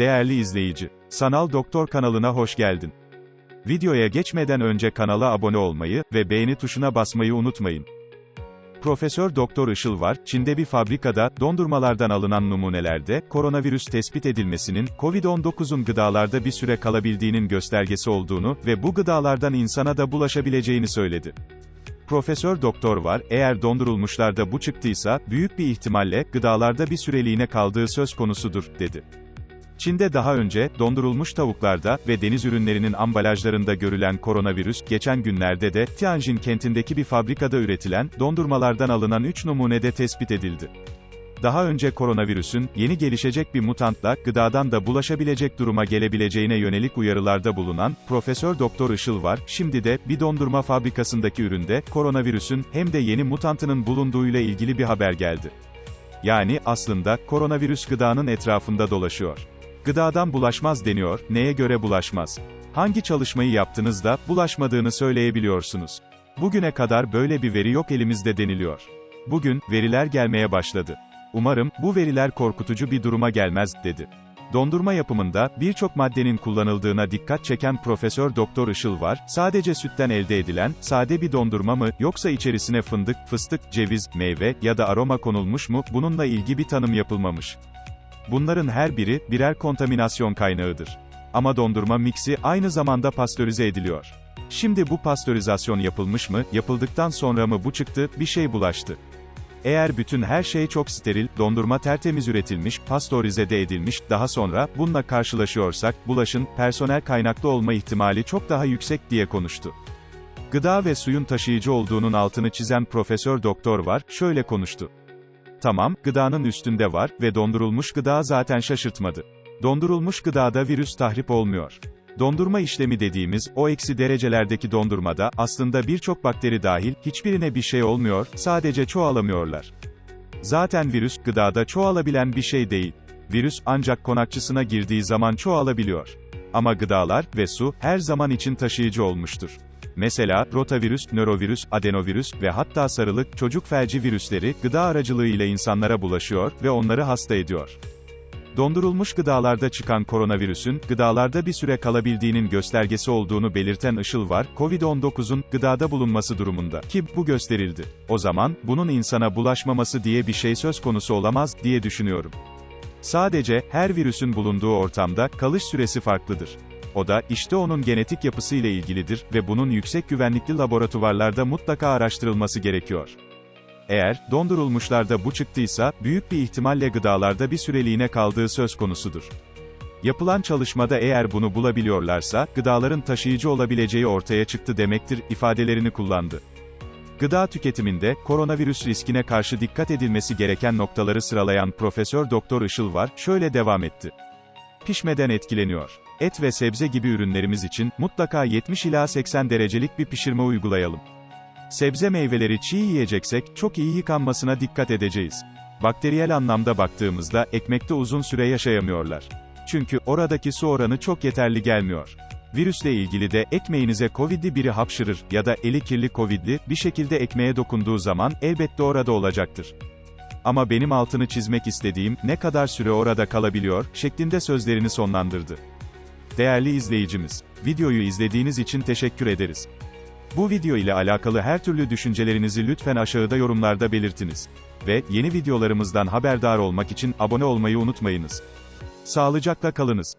Değerli izleyici, Sanal Doktor kanalına hoş geldin. Videoya geçmeden önce kanala abone olmayı ve beğeni tuşuna basmayı unutmayın. Profesör Doktor Işıl var, Çin'de bir fabrikada, dondurmalardan alınan numunelerde, koronavirüs tespit edilmesinin, COVID-19'un gıdalarda bir süre kalabildiğinin göstergesi olduğunu ve bu gıdalardan insana da bulaşabileceğini söyledi. Profesör Doktor var, eğer dondurulmuşlarda bu çıktıysa, büyük bir ihtimalle, gıdalarda bir süreliğine kaldığı söz konusudur, dedi. Çin'de daha önce, dondurulmuş tavuklarda ve deniz ürünlerinin ambalajlarında görülen koronavirüs, geçen günlerde de, Tianjin kentindeki bir fabrikada üretilen, dondurmalardan alınan 3 numunede tespit edildi. Daha önce koronavirüsün, yeni gelişecek bir mutantla, gıdadan da bulaşabilecek duruma gelebileceğine yönelik uyarılarda bulunan, Profesör Doktor Işıl var, şimdi de, bir dondurma fabrikasındaki üründe, koronavirüsün, hem de yeni mutantının bulunduğuyla ilgili bir haber geldi. Yani, aslında, koronavirüs gıdanın etrafında dolaşıyor. Gıdadan bulaşmaz deniyor, neye göre bulaşmaz? Hangi çalışmayı yaptınız da, bulaşmadığını söyleyebiliyorsunuz? Bugüne kadar böyle bir veri yok elimizde deniliyor. Bugün, veriler gelmeye başladı. Umarım, bu veriler korkutucu bir duruma gelmez, dedi. Dondurma yapımında, birçok maddenin kullanıldığına dikkat çeken Profesör Doktor Işıl var, sadece sütten elde edilen, sade bir dondurma mı, yoksa içerisine fındık, fıstık, ceviz, meyve ya da aroma konulmuş mu, bununla ilgili bir tanım yapılmamış. Bunların her biri, birer kontaminasyon kaynağıdır. Ama dondurma miksi, aynı zamanda pastörize ediliyor. Şimdi bu pastörizasyon yapılmış mı, yapıldıktan sonra mı bu çıktı, bir şey bulaştı. Eğer bütün her şey çok steril, dondurma tertemiz üretilmiş, pastörize de edilmiş, daha sonra, bununla karşılaşıyorsak, bulaşın, personel kaynaklı olma ihtimali çok daha yüksek diye konuştu. Gıda ve suyun taşıyıcı olduğunun altını çizen Profesör Doktor var, şöyle konuştu. Tamam, gıdanın üstünde var ve dondurulmuş gıda zaten şaşırtmadı. Dondurulmuş gıdada virüs tahrip olmuyor. Dondurma işlemi dediğimiz, o eksi derecelerdeki dondurmada, aslında birçok bakteri dahil, hiçbirine bir şey olmuyor, sadece çoğalamıyorlar. Zaten virüs, gıdada çoğalabilen bir şey değil. Virüs, ancak konakçısına girdiği zaman çoğalabiliyor. Ama gıdalar ve su, her zaman için taşıyıcı olmuştur. Mesela, rotavirüs, nörovirüs, adenovirüs ve hatta sarılık, çocuk felci virüsleri, gıda aracılığıyla insanlara bulaşıyor ve onları hasta ediyor. Dondurulmuş gıdalarda çıkan koronavirüsün, gıdalarda bir süre kalabildiğinin göstergesi olduğunu belirten Işıl var, COVID-19'un, gıdada bulunması durumunda, ki, bu gösterildi. O zaman, bunun insana bulaşmaması diye bir şey söz konusu olamaz, diye düşünüyorum. Sadece, her virüsün bulunduğu ortamda, kalış süresi farklıdır. O da, işte onun genetik yapısı ile ilgilidir ve bunun yüksek güvenlikli laboratuvarlarda mutlaka araştırılması gerekiyor. Eğer, dondurulmuşlarda bu çıktıysa, büyük bir ihtimalle gıdalarda bir süreliğine kaldığı söz konusudur. Yapılan çalışmada eğer bunu bulabiliyorlarsa, gıdaların taşıyıcı olabileceği ortaya çıktı demektir, ifadelerini kullandı. Gıda tüketiminde, koronavirüs riskine karşı dikkat edilmesi gereken noktaları sıralayan Profesör Doktor Işıl var, şöyle devam etti. Pişmeden etkileniyor. Et ve sebze gibi ürünlerimiz için, mutlaka 70 ila 80 derecelik bir pişirme uygulayalım. Sebze meyveleri çiğ yiyeceksek, çok iyi yıkanmasına dikkat edeceğiz. Bakteriyel anlamda baktığımızda, ekmekte uzun süre yaşayamıyorlar. Çünkü, oradaki su oranı çok yeterli gelmiyor. Virüsle ilgili de, ekmeğinize Covid'li biri hapşırır ya da eli kirli Covid'li, bir şekilde ekmeğe dokunduğu zaman, elbette orada olacaktır. Ama benim altını çizmek istediğim, ne kadar süre orada kalabiliyor, şeklinde sözlerini sonlandırdı. Değerli izleyicimiz, videoyu izlediğiniz için teşekkür ederiz. Bu video ile alakalı her türlü düşüncelerinizi lütfen aşağıda yorumlarda belirtiniz. Ve, yeni videolarımızdan haberdar olmak için abone olmayı unutmayınız. Sağlıcakla kalınız.